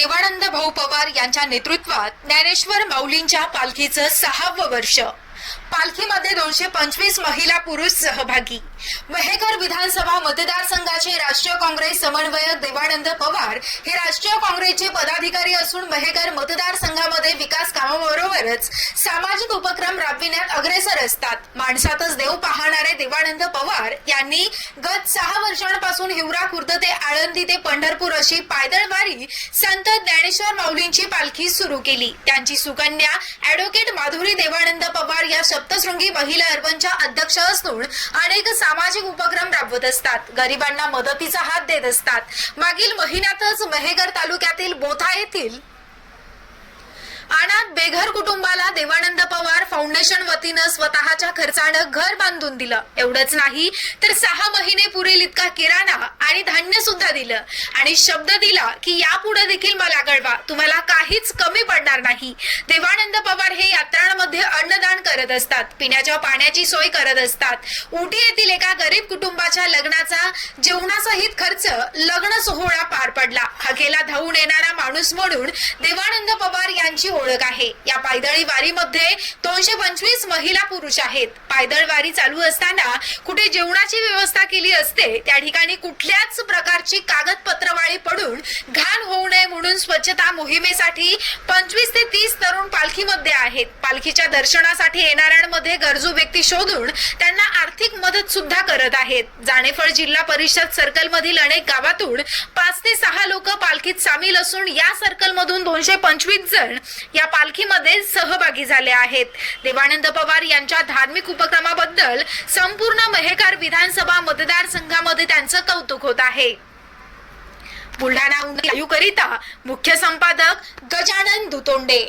देवानंद भाऊ पवार यांच्या नेतृत्वात ज्ञानेश्वर माऊलींच्या पालखीचं सहावं वर्ष. पालखीमध्ये दोनशे पंचवीस महिला पुरुष सहभागी. मेहकर विधानसभा मतदारसंघाचे राष्ट्रीय काँग्रेस समन्वयक देवानंद पवार हे राष्ट्रीय काँग्रेसचे पदाधिकारी असून मेहकर मतदारसंघामध्ये विकास कामाबरोबरच सामाजिक उपक्रम राबविण्यात अग्रेसर असतात. माणसातच देव पाहणारे देवानंद पवार यांनी गत सहा वर्षांपासून हिवरा खुर्द ते आळंदी ते पंढरपूर अशी पायदळ वारी संत ज्ञानेश्वर माऊलींची पालखी सुरू केली. त्यांची सुकन्या ऍडव्होकेट माधुरी देवानंद पवार या सप्तशृंगी महिला अर्बनच्या अध्यक्ष असून अनेक सामाजिक उपक्रम राबवत असतात. गरिबांना मदतीचा हात देत असतात. मागील महिन्यातच मेहेगर तालुक्यातील बोथा येथील अनाथ बेघर कुटुंबाला देवानंद पवार स्वतःच्या खर्चानं घर बांधून दिलं. एवढंच नाही तर सहा महिने पुरेल इतका किराणा आणि धान्य सुद्धा दिलं. आणि शब्द दिला की यापुढे देखील मला कळवा तुम्हाला काहीच कमी पडणार नाही. देवानंद पवार हे यात्रांमध्ये अन्नदान करत असतात पिण्याच्या पाण्याची सोय करत असतात. उटी येथील एका गरीब कुटुंबाच्या लग्नाचा जेवणासहित खर्च लग्न सोहळा पार पडला. हकेला धावून येणारा माणूस म्हणून देवानंद पवार यांची ओळख आहे. या पायदळी वारीमध्ये दोनशे पंचवीस महिला पुरुष आहेत. पायदळ वारी चालू असताना कुठे जेवणाची व्यवस्था केली असते त्या ठिकाणी कुठल्याच प्रकारची कागदपत्रवाळी पडून घाण होऊ नये म्हणून स्वच्छता मोहिमेसाठी पंचवीस ते तीस तरुण पालखीमध्ये आहेत. पालखीच्या दर्शनासाठी येणाऱ्यांमध्ये गरजू व्यक्ती शोधून त्यांना आर्थिक मदत सुद्धा करत आहेत. जाणेफळ जिल्हा परिषद सर्कल मधील अनेक गावातून पाच ते सहा लोक पालखीत सामील असून या सर्कल मधून दोनशे पंचवीस जण या पालखीमध्ये सहभागी झाले आहेत. देवानंद पवार यांच्या धार्मिक उपक्रमाबद्दल संपूर्ण मेहकार विधानसभा मतदारसंघामध्ये त्यांचं कौतुक होत आहे. बुलढाणा आयुकरिता मुख्य संपादक गजानन दुतोंडे